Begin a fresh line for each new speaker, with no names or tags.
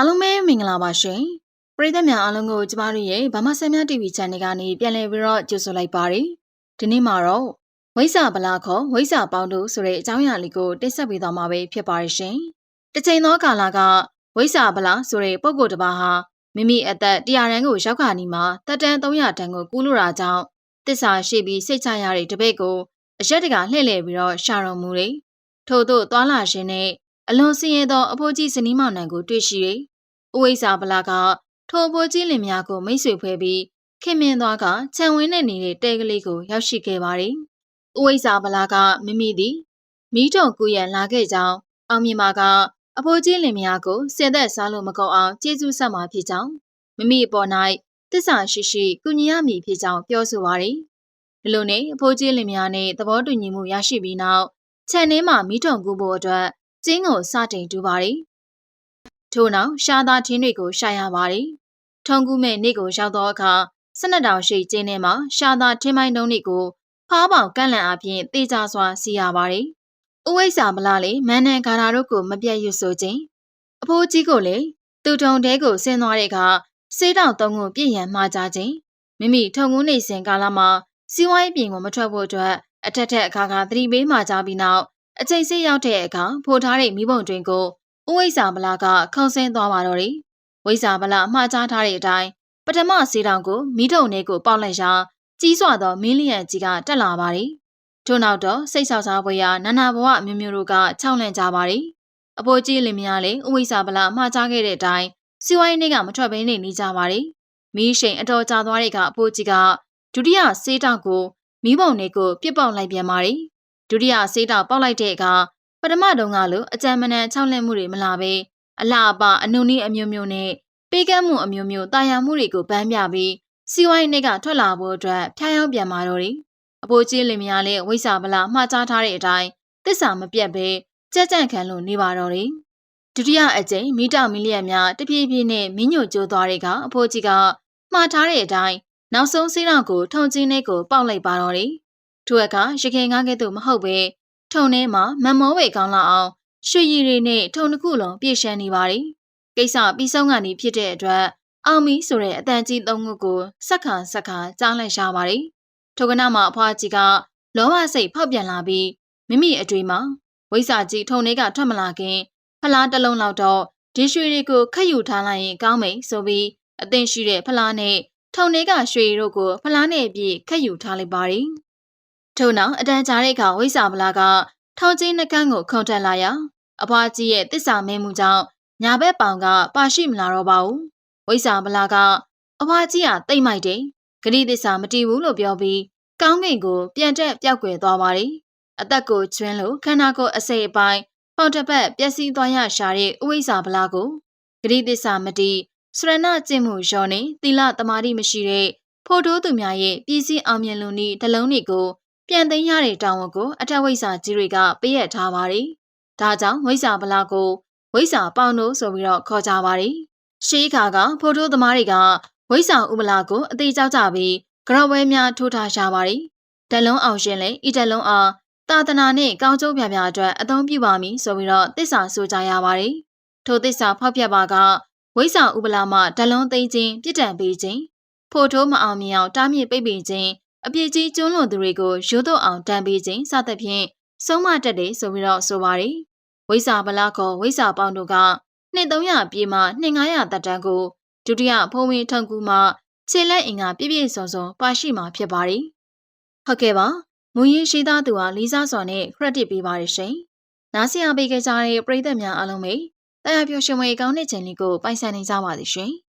အားလုံးပဲမင်္ဂလာပါရှင်ပရိသတ်များအားလုံးကိုကျမတို့ရဲ့ဗမာဆမ်မြ TV Channel ကနေပြန်လည်ပြီးတော့ကြိုဆိုလိုက်ပါတယ်ဒီနေ့မှာတော့ဝိဇ္ဇာဗလာခေါ်ဝိဇ္ဇာပေါင်းတို့ဆိုတဲ့အကြောင်းအရာလေးကိုတင်ဆက်ပေးသွားမှာပဲဖြစ်ပါရဲ့ရှင်တစ်ချိန်သောကာလကဝိဇ္ဇာဗလာဆိုတဲ့ပုဂ္ဂိုလ်တစ်ပါးဟာမိမိအသက်100တန်းကိုရောက်ခါနီမှာတက်တန်း300တန်းကိုကူးလို့တာကြောင့်တစ္ဆာရှိပြီးစိတ်ချရတဲ့တပည့်ကိုအရက်တကလှည့်လည်ပြီးတော့ရှာတော်မူတယ်ထို့သို့သွာလာခြင်းနဲ့ အလွန်ဆင်းရဲသောအဖိုးကြီးဇနီးမောင်နှံကိုတွေ့ရှိ၍ဥဝိဇ္ဇာဗလာကထိုအဖိုးကြီးလင်မယားကိုမိတ်ဆွေဖွဲ့ပြီးခင်မင်းသွားကခြံဝင်းနဲ့နေတဲ့တဲကလေးကိုရောက်ရှိခဲ့ပါတယ်။ဥဝိဇ္ဇာဗလာကမိမိသည်မိတုံကူရန်လာခဲ့ကြောင်းအောင်မြင်မာကအဖိုးကြီးလင်မယားကိုစင်သက်စားလို့မကုန်အောင်ကျေးဇူးဆက်မှာဖြစ်ကြောင်းမိမိအပေါ်၌တစ္ဆာရှိရှိကုညီရမည်ဖြစ်ကြောင်းပြောဆိုပါတယ်။ဒီလိုနဲ့အဖိုးကြီးလင်မယားနဲ့သဘောတူညီမှုရရှိပြီးနောက်ခြံထဲမှာမိတုံကူဖို့အတွက် ကျင်းကိုစတင်တူပါတယ်။ထို့နောက်ရှားသားထင်းတွေကိုရှာရပါတယ်။ထုံကူးမဲ့နေ့ကိုရောက်သောအခါစနက်တောင်ရှိကျင်းထဲမှာရှားသားထင်းမိုင်းတုံးတွေကိုဖားပေါင်ကန့်လန့်အပြင်တေချာစွာစီရပါတယ်။ဥဝိဇ္ဇာမလားလေမန်းနန်ဂါရာတို့ကိုမပြတ်ရွဆိုခြင်းအဖိုးကြီးကိုလေသူထုံတဲကိုဆင်းသွားတဲ့အခါစေးတောင်သုံးကိုပြည့်ရန်မှားကြခြင်းမိမိထုံကူးနေစဉ်ကာလမှာစီးဝိုင်းပြင်ကိုမထွက်ဖို့အတွက်အထက်ထက်အခါခါသတိပေးမှကြပြီးနောက် အချိန်စေးရောက်တဲ့အခါဖိုးထားတဲ့မိဘုံတွင်ကိုဥဝိဇ္ဇာမလာကခုံဆင်းသွားပါတော့တယ်။ဝိဇ္ဇာမလာမှားချထားတဲ့အတိုင်းပထမစီတောင်ကိုမိထုံထဲကိုပေါက်လိုက်ရာကြီးစွာသောမင်းလျံကြီးကတက်လာပါတယ်။ထို့နောက်တော့စိတ်ဆောက်စားပွဲရာနာနာဘဝအမျိုးမျိုးတို့ကခြောက်လန့်ကြပါတယ်။အဖိုးကြီးလင်မယားလည်းဥဝိဇ္ဇာမလာမှားချခဲ့တဲ့အတိုင်းစီဝိုင်းနေကမထွက်ဘဲနေနေကြပါတယ်။မီးရှိန်အတော်ကြာသွားတဲ့ကအဖိုးကြီးကဒုတိယစေးတောင်ကိုမိဘုံလေးကိုပြစ်ပေါက်လိုက်ပြန်ပါတယ်။ ဒုတိယစေးတောင်ပေါက်လိုက်တဲ့အခါပထမတုန်းကလိုအကြံမနန်ချောက်လက်မှုတွေမလာပဲအလှအပအနုနည်းအမျိုးမျိုးနဲ့ပေးကမ်းမှုအမျိုးမျိုးတာယာမှုတွေကိုပန်းပြပြီးစီဝိုင်းတွေကထွက်လာဖို့အတွက်ဖျားရောက်ပြန်มาတော့တယ်။အဖိုးကြီးလင်မယားလေးဝိစာဗလာမှားကြားထားတဲ့အတိုင်းတစ္ဆာမပြတ်ပဲကြက်ကြန့်ခံလို့နေပါတော့တယ်။ဒုတိယအကြိမ်မိတောင်မီလီယံများတပြေးပြေးနဲ့မင်းညိုကျိုးသွားတဲ့ကအဖိုးကြီးကမှားထားတဲ့အတိုင်းနောက်ဆုံးစီးတော့ကိုထုံချင်းလေးကိုပေါက်လိုက်ပါတော့တယ်။ ထို့အခါရခင်ကားကဲ့သို့မဟုတ်ပဲထုံထဲမှာမမောဝေကောင်းလာအောင်ရွှေရည်တွေနဲ့ထုံတစ်ခုလုံးပြည့်ရှမ်းနေပါတယ်။ကိစ္စပြီးဆုံးကနေဖြစ်တဲ့အတွက်အောင်မီဆိုတဲ့အတန်ကြီးသုံးခုကိုစက်ခါစက်ခါကြားလိုက်ရှာပါတယ်။ထိုကနာမှာအဖွားကြီးကလောဘစိတ်ဖောက်ပြန်လာပြီးမိမိအတွေ့မှာဝိစာကြီးထုံထဲကထွက်မလာခင်ဖလားတစ်လုံးလောက်တော့ဒီရွှေတွေကိုခတ်ယူထားလိုက်ရင်ကောင်းမိဆိုပြီးအသင်ရှိတဲ့ဖလားနဲ့ထုံထဲကရွှေတို့ကိုဖလားနဲ့အပြည့်ခတ်ယူထားလိုက်ပါတယ်။ ထို့နောက်အတန်ကြာတဲ့အခါဝိစာဗလာကထောင်ချင်းနှကန်းကိုခုန်တက်လာရာအဖွားကြီးရဲ့တစ္ဆာမဲမှုကြောင့်ညာဘက်ပေါင်ကပါရှိမလာတော့ပါဘူးဝိဇာဗလာကအဖွားကြီးကတိတ်မိုက်တယ်ဂရိသစ္စာမတီးဘူးလို့ပြောပြီးကောင်းကင်ကိုပြန်တက်ပြောက်ွယ်သွားပါတယ်အသက်ကိုကျွန်းလို့ခန္ဓာကိုယ်အစိပ်အပိုင်းပေါင်တစ်ပတ်ပျက်စီးသွားရရှာတဲ့ဥဝိဇာဗလာကိုဂရိသစ္စာမတီးစရဏကျင့်မှုရောနေသီလတမာတိမရှိတဲ့ဖို့တိုးသူများရဲ့ပြည်စည်းအောင်မြင်လူနည်းတလုံးတွေကို ပြန်သိမ်းရတဲ့တာဝန်ကိုအထက်ဝိဇာကြီးတွေကပေးရထားပါတယ်။ဒါကြောင့်ဝိဇာဗလာကိုဝိဇာပေါင်တို့ဆိုပြီးတော့ခေါ်ကြပါတယ်။ရှေးခါကဖိုတိုးသမားတွေကဝိဇာဥပလာကိုအသေးကြောက်ကြပြီးကြရဝဲများထိုးထားရှာပါတယ်။တလုံးအောင်ရှင်လည်းဤတလုံးအားတာသနာနဲ့ကောင်းကျိုးပြပြအတွက်အသုံးပြုပါမည်ဆိုပြီးတော့တစ္ဆာဆိုကြရပါတယ်။ထိုတစ္ဆာဖောက်ပြပါကဝိဇာဥပလာမှတလုံးသိမ်းခြင်းပြစ်ဒဏ်ပေးခြင်းဖိုတိုးမအောင်မြင်အောင်တားမြစ်ပိတ်ပင်ခြင်း အပြစ်ကြီးကျွန်းလွန်သူတွေကိုရိုးတော့အောင်တန်ပေးခြင်းစသဖြင့်ဆုံးမတက်တယ်ဆိုပြီးတော့ဆိုပါတယ်။ဝိဇာဗလာခေါ်ဝိဇာပေါင်းတို့ကနှစ်300ပြေးမှနှစ်900တက်တန်းကိုဒုတိယဖုံးဝင်းထုံကူမှခြေလက်အင်ကပြည့်ပြည့်စုံစုံပါရှိမှာဖြစ်ပါတယ်။ဟုတ်ကဲ့ပါ။မူရင်းရှိသားသူဟာလီစာစော်နဲ့ခရက်ဒစ်ပေးပါရရှင်။နားဆင်အားပေးကြတဲ့ပရိသတ်များအားလုံးပဲတရားပျော်ရွှင်မွေကောင်းတဲ့ချန်လေးကိုပိုင်ဆိုင်နေကြပါသည်ရှင်။